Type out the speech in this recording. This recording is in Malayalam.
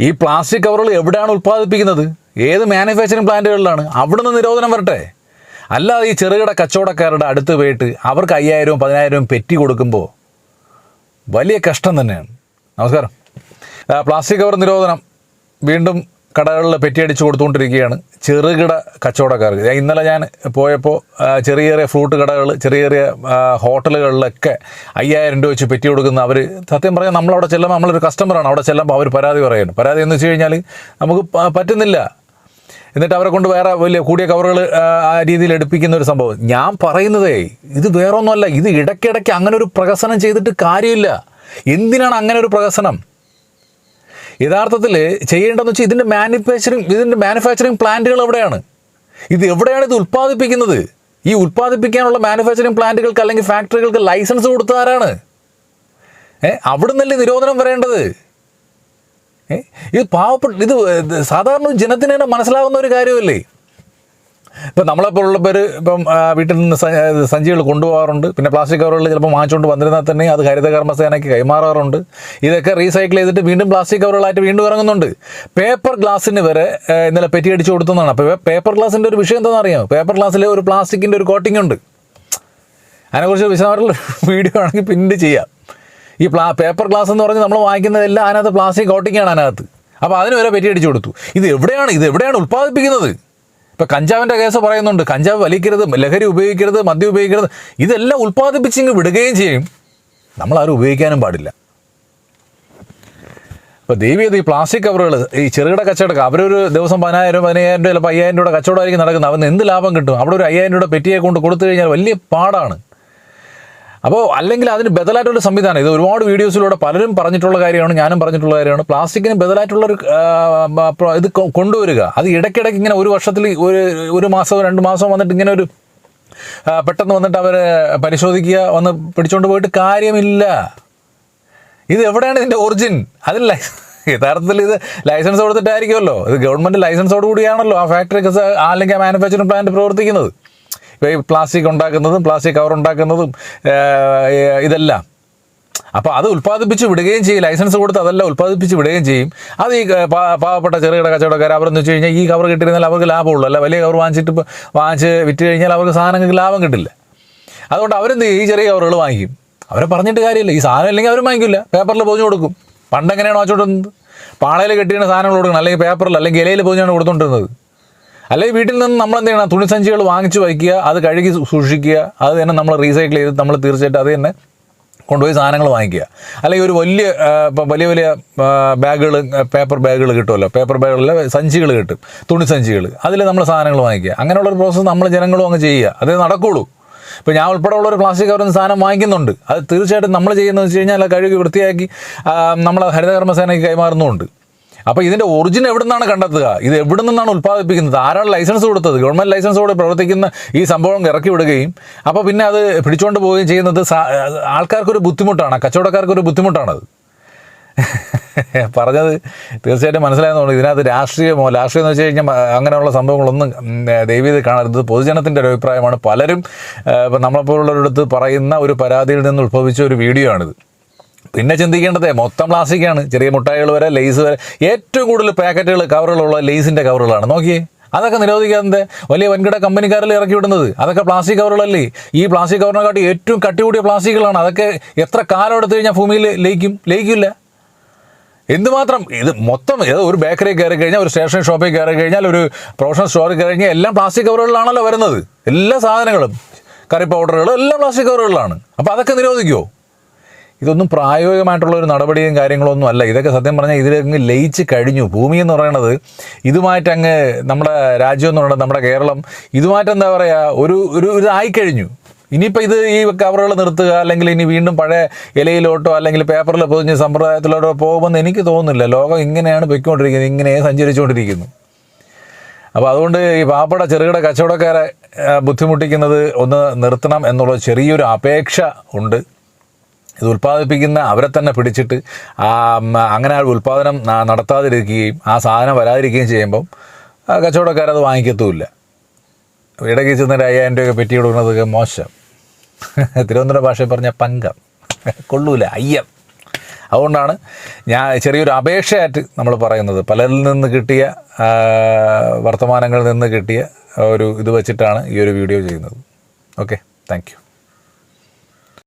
ഈ പ്ലാസ്റ്റിക് കവറുകൾ എവിടെയാണ് ഉൽപ്പാദിപ്പിക്കുന്നത്? ഏത് മാനുഫാക്ചറിങ് പ്ലാന്റുകളിലാണ് അവിടുന്ന് നിരോധനം വരട്ടെ. അല്ലാതെ ഈ ചെറുകിട കച്ചവടക്കാരുടെ അടുത്ത് പോയിട്ട് അവർക്ക് അയ്യായിരവും പതിനായിരവും പെറ്റി കൊടുക്കുമ്പോൾ വലിയ കഷ്ടം തന്നെയാണ്. നമസ്കാരം. പ്ലാസ്റ്റിക് കവർ നിരോധനം. വീണ്ടും കടകളിൽ പെറ്റിയടിച്ചു കൊടുത്തുകൊണ്ടിരിക്കുകയാണ് ചെറുകിട കച്ചവടക്കാർക്ക്. ഇന്നലെ ഞാൻ പോയപ്പോൾ ചെറിയ ചെറിയ ഫ്രൂട്ട് കടകൾ ചെറിയ ചെറിയ ഹോട്ടലുകളിലൊക്കെ അയ്യായിരം രൂപ വെച്ച് പെറ്റി കൊടുക്കുന്ന അവർ സത്യം പറഞ്ഞാൽ നമ്മളവിടെ ചെല്ലുമ്പോൾ നമ്മളൊരു കസ്റ്റമറാണ്. അവിടെ ചെല്ലുമ്പോൾ അവർ പരാതി പറയുന്നു പരാതി എന്ന് വെച്ച് കഴിഞ്ഞാൽ നമുക്ക് പറ്റുന്നില്ല. എന്നിട്ട് അവരെ കൊണ്ട് വേറെ വലിയ കൂടിയ കവറുകൾ ആ രീതിയിൽ എടുപ്പിക്കുന്ന ഒരു സംഭവം. ഞാൻ പറയുന്നതേ ഇത് വേറൊന്നുമല്ല. ഇത് ഇടയ്ക്കിടയ്ക്ക് അങ്ങനെ ഒരു പ്രകസനം ചെയ്തിട്ട് കാര്യമില്ല. എന്തിനാണ് അങ്ങനെ ഒരു പ്രഹസനം? യഥാർത്ഥത്തിൽ ചെയ്യേണ്ടതെന്ന് വെച്ചാൽ ഇതിന്റെ മാനുഫാക്ചറിങ് ഇതിന്റെ മാനുഫാക്ചറിങ് പ്ലാന്റുകൾ എവിടെയാണ്? ഇത് എവിടെയാണ് ഇത് ഉൽപ്പാദിപ്പിക്കുന്നത്? ഈ ഉൽപ്പാദിപ്പിക്കാനുള്ള മാനുഫാക്ചറിങ് പ്ലാന്റുകൾക്ക് അല്ലെങ്കിൽ ഫാക്ടറികൾക്ക് ലൈസൻസ് കൊടുത്ത ആരാണ്? ഏ അവിടുന്നല്ലേ നിരോധനം വരേണ്ടത്? ഇത് പാവപ്പെട്ട ഇത് സാധാരണ ജനത്തിന് തന്നെ മനസ്സിലാവുന്ന ഒരു കാര്യമല്ലേ? ഇപ്പം നമ്മളെപ്പോലുള്ള പേര് ഇപ്പം വീട്ടിൽ നിന്ന് സഞ്ചികൾ കൊണ്ടുപോകാറുണ്ട്. പിന്നെ പ്ലാസ്റ്റിക് കവറുകൾ ചിലപ്പോൾ വാങ്ങിച്ചുകൊണ്ട് വന്നിരുന്നാൽ തന്നെ അത് ഹരിത കർമ്മസേനയ്ക്ക് കൈമാറാറുണ്ട്. ഇതൊക്കെ റീസൈക്കിൾ ചെയ്തിട്ട് വീണ്ടും പ്ലാസ്റ്റിക് കവറുകളായിട്ട് വീണ്ടും ഇറങ്ങുന്നുണ്ട്. പേപ്പർ ഗ്ലാസ്സിന് വരെ ഇന്നലെ പെറ്റി അടിച്ചു കൊടുത്തതാണ്. അപ്പോൾ പേപ്പർ ഗ്ലാസിന്റെ ഒരു വിഷയം എന്താണെന്ന് അറിയാമോ? പേപ്പർ ഗ്ലാസ്സിൽ ഒരു പ്ലാസ്റ്റിക്കിന്റെ ഒരു കോട്ടിംഗ് ഉണ്ട്. അതിനെക്കുറിച്ച് വിശദമായിട്ടുള്ള വീഡിയോ ആണെങ്കിൽ പിന്നീട് ചെയ്യാം. ഈ പ്ലാ പേപ്പർ ഗ്ലാസ് എന്ന് പറഞ്ഞ് നമ്മൾ വാങ്ങിക്കുന്നതെല്ലാം അതിനകത്ത് പ്ലാസ്റ്റിക് കോട്ടിങ്ങാണ് അതിനകത്ത്. അപ്പോൾ അതിന് വരെ പെറ്റി അടിച്ചു കൊടുത്തു. ഇത് എവിടെയാണ്? ഇത് എവിടെയാണ് ഉൽപ്പാദിപ്പിക്കുന്നത്? ഇപ്പോൾ കഞ്ചാവിന്റെ കേസ് പറയുന്നുണ്ട്. കഞ്ചാവ് വലിക്കരുത് ലഹരി ഉപയോഗിക്കരുത് മദ്യം ഉപയോഗിക്കരുത്. ഇതെല്ലാം ഉൽപ്പാദിപ്പിച്ചിങ്ങ് വിടുകയും ചെയ്യും. നമ്മളാരും ഉപയോഗിക്കാനും പാടില്ല. ഇപ്പോൾ ദേവിയത് ഈ പ്ലാസ്റ്റിക് കവറുകൾ ഈ ചെറുകിട കച്ചവടം അവരൊരു ദിവസം പതിനായിരം പതിനയ്യായിരം രൂപ അല്ലെങ്കിൽ അയ്യായിരം രൂപയുടെ കച്ചവടമായിരിക്കും നടക്കുന്നത്. അവന് എന്ത് ലാഭം കിട്ടും? അവിടെ ഒരു അയ്യായിരം രൂപ പെറ്റിയെ കൊണ്ട് കൊടുത്തു കഴിഞ്ഞാൽ വലിയ പാടാണ്. അപ്പോൾ അല്ലെങ്കിൽ അതിന് ബദലായിട്ടുള്ള സംവിധാനം. ഇത് ഒരുപാട് വീഡിയോസിലൂടെ പലരും പറഞ്ഞിട്ടുള്ള കാര്യമാണ് ഞാനും പറഞ്ഞിട്ടുള്ള കാര്യമാണ്. പ്ലാസ്റ്റിക്കിന് ബദലായിട്ടുള്ളൊരു ആ, ആ, ഇത് കൊണ്ടുവരിക. അത് ഇടയ്ക്കിടയ്ക്ക് ഇങ്ങനെ ഒരു വർഷത്തിൽ ഒരു ഒരു മാസമോ രണ്ട് മാസമോ വന്നിട്ട് ഇങ്ങനെ ഒരു പെട്ടെന്ന് വന്നിട്ട് അവരെ പരിശോധിക്കുക വന്ന് പിടിച്ചുകൊണ്ട് പോയിട്ട് കാര്യമില്ല. ഇത് എവിടെയാണ് ഇതിന്റെ ഒറിജിൻ? അതില്ല യഥാർത്ഥത്തിൽ ഇത് ലൈസൻസ് കൊടുത്തിട്ടായിരിക്കുമല്ലോ. ഇത് ഗവൺമെന്റ് ലൈസൻസോടുകൂടിയാണല്ലോ ആ ഫാക്ടറി അല്ലെങ്കിൽ ആ മാനുഫാക്ചറിങ് പ്ലാന്റ് പ്രവർത്തിക്കുന്നത്. ഈ പ്ലാസ്റ്റിക് ഉണ്ടാക്കുന്നതും പ്ലാസ്റ്റിക് കവർ ഉണ്ടാക്കുന്നതും ഇതെല്ലാം. അപ്പോൾ അത് ഉൽപ്പാദിപ്പിച്ച് വിടുകയും ചെയ്യും. ലൈസൻസ് കൊടുത്ത് അതെല്ലാം ഉൽപ്പാദിപ്പിച്ച് വിടുകയും ചെയ്യും. അത് ഈ പാവപ്പെട്ട ചെറുകിട കച്ചവടക്കാർ അവരെന്ന് വെച്ച് കഴിഞ്ഞാൽ ഈ കവർ കിട്ടിയിരുന്നാൽ അവർക്ക് ലാഭമുള്ളൂ. അല്ല വലിയ കവർ വാങ്ങിച്ചിട്ട് വാങ്ങിച്ച് വിറ്റ് കഴിഞ്ഞാൽ അവർക്ക് സാധനങ്ങൾക്ക് ലാഭം കിട്ടില്ല. അതുകൊണ്ട് അവരെന്ത് ഈ ചെറിയ കവറുകൾ വാങ്ങിക്കും. അവരെ പറഞ്ഞിട്ട് കാര്യമില്ല. ഈ സാധനം ഇല്ലെങ്കിൽ അവരും വാങ്ങിക്കില്ല. പേപ്പറിൽ പൊതിഞ്ഞു കൊടുക്കും. പണ്ട് എങ്ങനെയാണ് വാങ്ങിച്ചുകൊണ്ടിരുന്നത് പാളയിൽ കെട്ടിയിരുന്ന സാധനങ്ങൾ കൊടുക്കണം. അല്ലെങ്കിൽ പേപ്പറിൽ അല്ലെങ്കിൽ ഇലയിൽ പൊതിഞ്ഞാണ് കൊടുത്തുകൊണ്ടിരുന്നത് അല്ലെങ്കിൽ വീട്ടിൽ നിന്ന് നമ്മൾ എന്ത് ചെയ്യണം തുണിസഞ്ചികൾ വാങ്ങിച്ച് വയ്ക്കുക അത് കഴുകി സൂക്ഷിക്കുക അത് തന്നെ നമ്മൾ റീസൈക്കിൾ ചെയ്ത് നമ്മൾ തീർച്ചയായിട്ടും അത് തന്നെ കൊണ്ടുപോയി സാധനങ്ങൾ വാങ്ങിക്കുക. അല്ലെങ്കിൽ ഒരു വലിയ വലിയ വലിയ ബാഗുകൾ പേപ്പർ ബാഗുകൾ കിട്ടുമല്ലോ? പേപ്പർ ബാഗുകളിൽ സഞ്ചികൾ കിട്ടും തുണി സഞ്ചികൾ അതിൽ നമ്മൾ സാധനങ്ങൾ വാങ്ങിക്കുക. അങ്ങനെയുള്ളൊരു പ്രോസസ്സ് നമ്മൾ ജനങ്ങളും അങ്ങ് ചെയ്യുക. അതേ നടക്കുകയുള്ളൂ ഇപ്പോൾ ഞാൻ ഉൾപ്പെടെ ഉള്ള ഒരു പ്ലാസ്റ്റിക് കവറിൽ സാധനം വാങ്ങിക്കുന്നുണ്ട്. അത് തീർച്ചയായിട്ടും നമ്മൾ ചെയ്യുന്നതെന്ന് വെച്ച് കഴിഞ്ഞാൽ കഴുകി വൃത്തിയാക്കി നമ്മൾ ഹരിതകർമ്മസേനയ്ക്ക് കൈമാറുന്നുമുണ്ട്. അപ്പോൾ ഇതിന്റെ ഒറിജിൻ എവിടെ നിന്നാണ് കണ്ടെത്തുക? ഇത് എവിടെ നിന്നാണ് ഉൽപ്പാദിപ്പിക്കുന്നത്? ആരാണ് ലൈസൻസ് കൊടുത്തത്? ഗവൺമെന്റ് ലൈസൻസോടെ പ്രവർത്തിക്കുന്ന ഈ സംഭവം ഇറക്കി വിടുകയും അപ്പോൾ പിന്നെ അത് പിടിച്ചുകൊണ്ട് പോവുകയും ചെയ്യുന്നത് ആൾക്കാർക്കൊരു ബുദ്ധിമുട്ടാണ് കച്ചവടക്കാർക്കൊരു ബുദ്ധിമുട്ടാണത്. പറഞ്ഞത് തീർച്ചയായിട്ടും മനസ്സിലായെന്നുണ്ട് ഇതിനകത്ത് രാഷ്ട്രീയമോ രാഷ്ട്രീയം എന്ന് വെച്ച് കഴിഞ്ഞാൽ അങ്ങനെയുള്ള സംഭവങ്ങളൊന്നും ദൈവീത് കാണരുത്. പൊതുജനത്തിന്റെ ഒരു അഭിപ്രായമാണ്. പലരും ഇപ്പം നമ്മളെപ്പോലുള്ളവരടുത്ത് പറയുന്ന ഒരു പരാതിയിൽ നിന്ന് ഉത്ഭവിച്ച ഒരു വീഡിയോ ആണിത് പിന്നെ ചിന്തിക്കേണ്ടത് മൊത്തം പ്ലാസ്റ്റിക്കാണ് ചെറിയ മുട്ടായികൾ വരെ ലേസ് വരെ. ഏറ്റവും കൂടുതൽ പാക്കറ്റുകൾ കവറുകളുള്ള ലേസിന്റെ കവറുകളാണ് നോക്കിയേ. അതൊക്കെ നിരോധിക്കാതെ വലിയ വൻകിട കമ്പനിക്കാരിൽ ഇറക്കി വിടുന്നത്? അതൊക്കെ പ്ലാസ്റ്റിക് കവറുകളല്ലേ ഈ പ്ലാസ്റ്റിക് കവറിനെക്കാട്ടി ഏറ്റവും കട്ടി കൂടിയ പ്ലാസ്റ്റിക്കുകളാണ് അതൊക്കെ എത്ര കാലം എടുത്തു കഴിഞ്ഞാൽ ഭൂമിയിൽ ലയിക്കും? ലയിക്കില്ല. എന്തുമാത്രം? ഇത് മൊത്തം ഏത് ഒരു ബേക്കറി കയറി കഴിഞ്ഞാൽ ഒരു സ്റ്റേഷനറി ഷോപ്പിൽ കയറി കഴിഞ്ഞാൽ ഒരു പ്രൊഫഷണൽ സ്റ്റോറിൽ കയറി കഴിഞ്ഞാൽ എല്ലാം പ്ലാസ്റ്റിക് കവറുകളിലാണല്ലോ വരുന്നത്. എല്ലാ സാധനങ്ങളും കറി പൗഡറുകളും എല്ലാം പ്ലാസ്റ്റിക് കവറുകളിലാണ് അപ്പോൾ അതൊക്കെ നിരോധിക്കുമോ ഇതൊന്നും പ്രായോഗികമായിട്ടുള്ള ഒരു നടപടിയും കാര്യങ്ങളൊന്നും അല്ല. ഇതൊക്കെ സത്യം പറഞ്ഞാൽ ഇതിലങ്ങ് ലയിച്ച് കഴിഞ്ഞു. ഭൂമി എന്ന് പറയുന്നത് ഇതുമായിട്ട് അങ്ങ് നമ്മുടെ രാജ്യം എന്ന് പറയുന്നത് നമ്മുടെ കേരളം ഇതുമായിട്ട് എന്താ പറയുക ഒരു ഒരു ഇതായിക്കഴിഞ്ഞു ഇനിയിപ്പോൾ ഇത് ഈ കവറുകൾ നിർത്തുക അല്ലെങ്കിൽ ഇനി വീണ്ടും പഴയ ഇലയിലോട്ടോ അല്ലെങ്കിൽ പേപ്പറിൽ പൊതിഞ്ഞ് സമ്പ്രദായത്തിലോട്ടോ പോകുമെന്ന് എനിക്ക് തോന്നുന്നില്ല. ലോകം ഇങ്ങനെയാണ് പൊയ്ക്കൊണ്ടിരിക്കുന്നത്. ഇങ്ങനെ സഞ്ചരിച്ചുകൊണ്ടിരിക്കുന്നു. അപ്പോൾ അതുകൊണ്ട് ഈ പാപ്പട ചെറുകിട കച്ചവടക്കാരെ ബുദ്ധിമുട്ടിക്കുന്നത് ഒന്ന് നിർത്തണം എന്നുള്ള ചെറിയൊരു അപേക്ഷ ഉണ്ട്. ഇത് ഉൽപ്പാദിപ്പിക്കുന്ന അവരെ തന്നെ പിടിച്ചിട്ട് അങ്ങനെ ഉൽപ്പാദനം നടത്താതിരിക്കുകയും ആ സാധനം വരാതിരിക്കുകയും ചെയ്യുമ്പം കച്ചവടക്കാരത് വാങ്ങിക്കത്തുമില്ല. ഇടയ്ക്ക് ചെന്നൊരു അയ്യായിരം രൂപയൊക്കെ പെറ്റി കൊടുക്കുന്നതൊക്കെ മോശം. തിരുവനന്തപുരം ഭാഷയിൽ പറഞ്ഞ പങ്കം. കൊള്ളൂല അയ്യം. അതുകൊണ്ടാണ് ഞാൻ ചെറിയൊരു അപേക്ഷയായിട്ട് നമ്മൾ പറയുന്നത്. പലരിൽ നിന്ന് കിട്ടിയ വർത്തമാനങ്ങളിൽ നിന്ന് കിട്ടിയ ഒരു ഇത് വെച്ചിട്ടാണ് ഈ ഒരു വീഡിയോ ചെയ്യുന്നത്. Okay thank